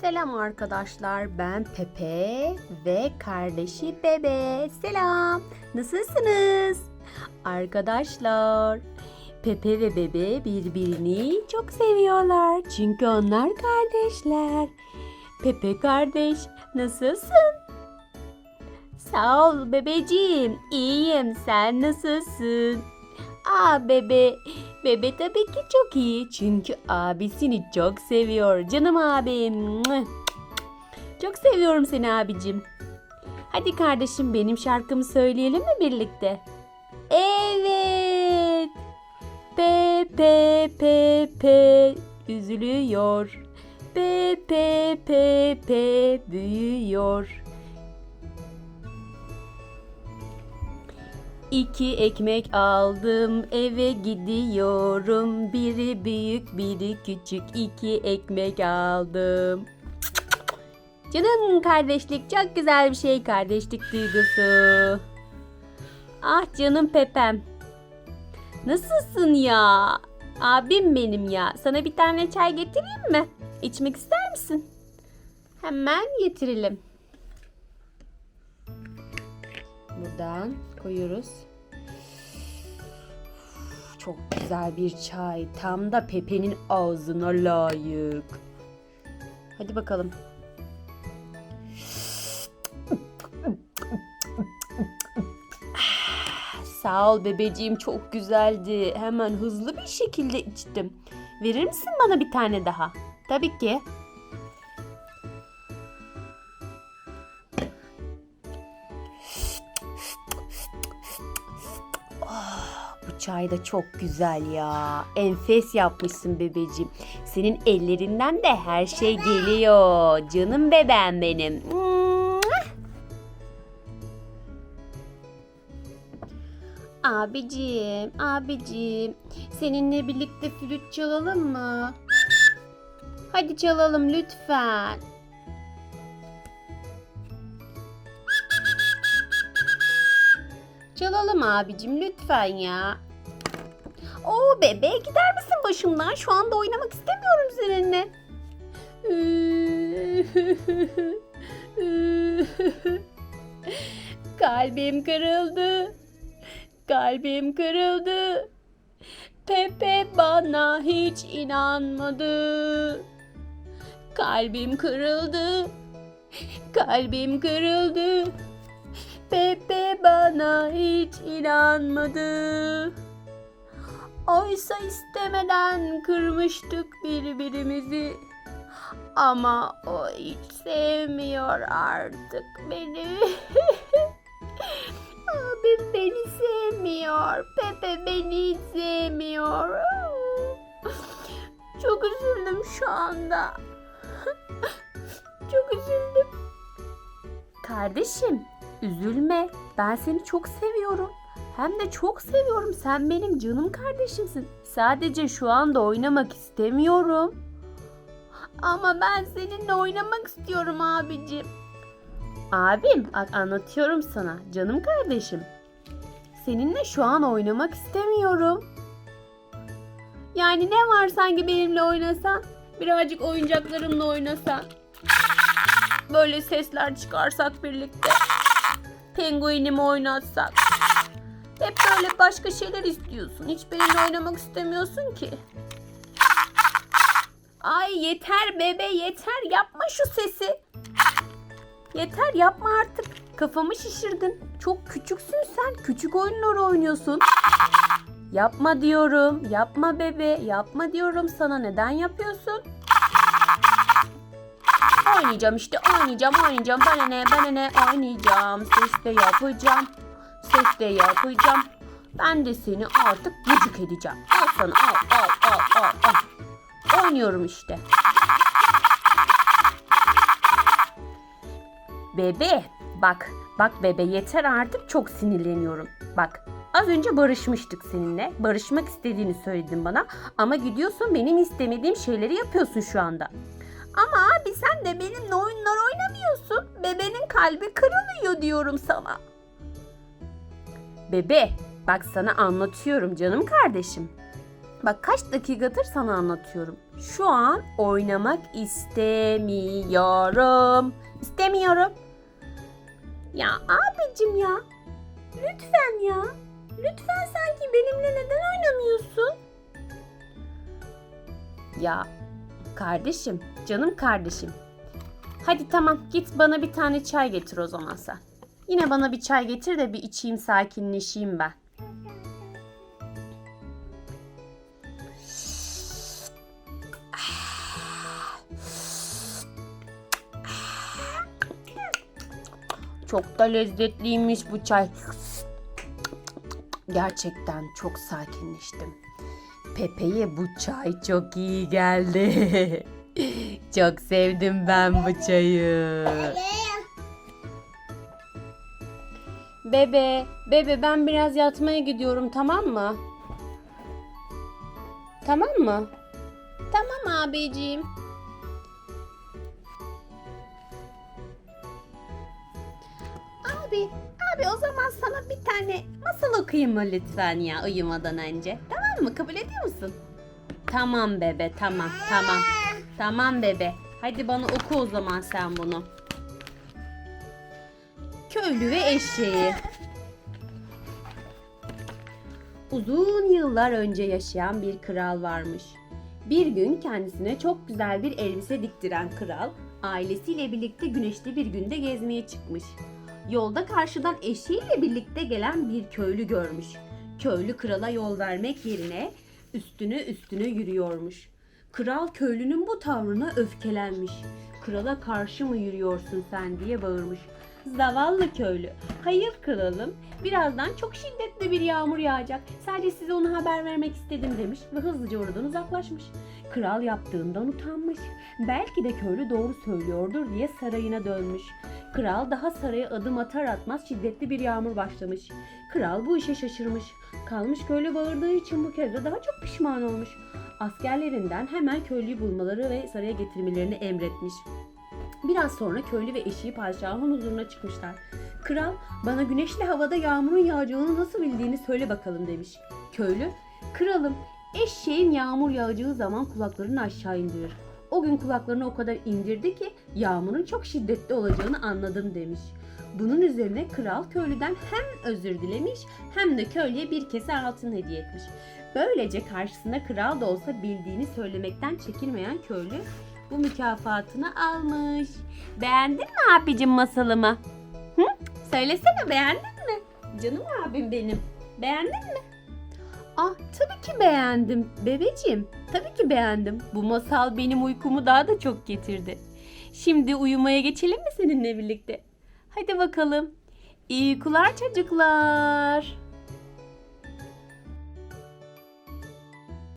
Selam arkadaşlar. Ben Pepe ve kardeşi Bebe. Selam. Nasılsınız? Arkadaşlar, Pepe ve Bebe birbirini çok seviyorlar. Çünkü onlar kardeşler. Pepe kardeş, nasılsın? Sağ ol bebeciğim. İyiyim. Sen nasılsın? Aa bebe. Bebe tabii ki çok iyi. Çünkü abisini çok seviyor. Canım abim. Çok seviyorum seni abicim. Hadi kardeşim benim şarkımı söyleyelim mi birlikte? Evet. Pepe Pepe üzülüyor. Pepe Pepe büyüyor. İki ekmek aldım eve gidiyorum. Biri büyük biri küçük iki ekmek aldım. Canım kardeşlik çok güzel bir şey kardeşlik duygusu. Ah canım Pepem. Nasılsın ya? Abim benim ya. Sana bir tane çay getireyim mi? İçmek ister misin? Hemen getirelim. Buradan koyuyoruz. Çok güzel bir çay. Tam da Pepe'nin ağzına layık. Hadi bakalım. Sağ ol bebeciğim çok güzeldi. Hemen hızlı bir şekilde içtim. Verir misin bana bir tane daha? Tabii ki. Çay da çok güzel ya. Enfes yapmışsın bebeciğim. Senin ellerinden de her şey geliyor. Canım bebeğim benim. Abicim, abicim. Seninle birlikte flüt çalalım mı? Hadi çalalım lütfen. Çalalım abicim lütfen ya. Oo bebe gider misin başımdan? Şu anda oynamak istemiyorum seninle. Kalbim kırıldı. Kalbim kırıldı. Pepe bana hiç inanmadı. Kalbim kırıldı. Kalbim kırıldı. Pepe bana hiç inanmadı. Oysa istemeden kırmıştık birbirimizi. Ama o hiç sevmiyor artık beni. Abim beni sevmiyor. Pepe beni hiç sevmiyor. Çok üzüldüm şu anda. Çok üzüldüm. Kardeşim, üzülme. Ben seni çok seviyorum. Hem de çok seviyorum. Sen benim canım kardeşimsin. Sadece şu anda oynamak istemiyorum. Ama ben seninle oynamak istiyorum abicim. Abim anlatıyorum sana canım kardeşim. Seninle şu an oynamak istemiyorum. Yani ne var sanki benimle oynasan? Birazcık oyuncaklarımla oynasan. Böyle sesler çıkarsak birlikte. Penguinimi oynatsak. Hep böyle başka şeyler istiyorsun. Hiç benimle oynamak istemiyorsun ki. Ay yeter bebe yeter yapma şu sesi. Yeter yapma artık. Kafamı şişirdin. Çok küçüksün sen. Küçük oyunlar oynuyorsun. Yapma diyorum. Yapma bebe. Yapma diyorum sana. Neden yapıyorsun? Oynayacağım işte. Oynayacağım. Oynayacağım. Bana ne? Bana ne? Oynayacağım. Ses de yapacağım. Ses de yapacağım. Ben de seni artık gıcık edeceğim. Al sana. Al al al al al. Oynuyorum işte. Bebe bak bak bebe yeter artık çok sinirleniyorum. Bak az önce barışmıştık seninle. Barışmak istediğini söyledin bana ama gidiyorsun benim istemediğim şeyleri yapıyorsun şu anda. Ama abi sen de benimle oyunlar oynamıyorsun. Bebenin kalbi kırılıyor diyorum sana. Bebe bak sana anlatıyorum canım kardeşim. Bak kaç dakikadır sana anlatıyorum. Şu an oynamak istemiyorum. İstemiyorum. Ya abicim ya. Lütfen ya. Lütfen sanki benimle neden oynamıyorsun? Ya kardeşim, canım kardeşim. Hadi tamam git bana bir tane çay getir o zaman sen. Yine bana bir çay getir de bir içeyim sakinleşeyim ben. Çok da lezzetliymiş bu çay. Gerçekten çok sakinleştim. Pepe'ye bu çay çok iyi geldi. çok sevdim ben bu çayı. Bebe, bebe ben biraz yatmaya gidiyorum tamam mı? Tamam mı? Tamam abiciğim. Abi, abi o zaman sana bir tane masal okuyayım mı lütfen ya uyumadan önce? Tamam mı? Kabul ediyor musun? Tamam bebe, tamam, tamam. Tamam bebe. Hadi bana oku o zaman sen bunu. Köylü ve eşeği. Uzun yıllar önce yaşayan bir kral varmış. Bir gün kendisine çok güzel bir elbise diktiren kral, ailesiyle birlikte güneşli bir günde gezmeye çıkmış. Yolda karşıdan eşeğiyle birlikte gelen bir köylü görmüş. Köylü krala yol vermek yerine üstüne üstüne yürüyormuş. Kral köylünün bu tavrına öfkelenmiş. Krala karşı mı yürüyorsun sen diye bağırmış. Zavallı köylü. Hayır kralım. Birazdan çok şiddetli bir yağmur yağacak. Sadece size onu haber vermek istedim demiş ve hızlıca oradan uzaklaşmış. Kral yaptığından utanmış. Belki de köylü doğru söylüyordur diye sarayına dönmüş. Kral daha saraya adım atar atmaz şiddetli bir yağmur başlamış. Kral bu işe şaşırmış. Kalmış köylü bağırdığı için bu kez de daha çok pişman olmuş. Askerlerinden hemen köylüyü bulmaları ve saraya getirmelerini emretmiş. Biraz sonra köylü ve eşeği padişahın huzuruna çıkmışlar. Kral bana güneşli havada yağmurun yağacağını nasıl bildiğini söyle bakalım demiş. Köylü kralım eşeğin yağmur yağacağı zaman kulaklarını aşağı indirir. O gün kulaklarını o kadar indirdi ki yağmurun çok şiddetli olacağını anladım demiş. Bunun üzerine kral köylüden hem özür dilemiş hem de köylüye bir kese altın hediye etmiş. Böylece karşısında kral da olsa bildiğini söylemekten çekinmeyen köylü bu mükafatını almış. Beğendin mi abicim masalımı? Hı? Söylesene beğendin mi? Canım abim benim. Beğendin mi? Ah tabii ki beğendim bebeciğim. Tabii ki beğendim. Bu masal benim uykumu daha da çok getirdi. Şimdi uyumaya geçelim mi seninle birlikte? Hadi bakalım. İyi uykular çocuklar.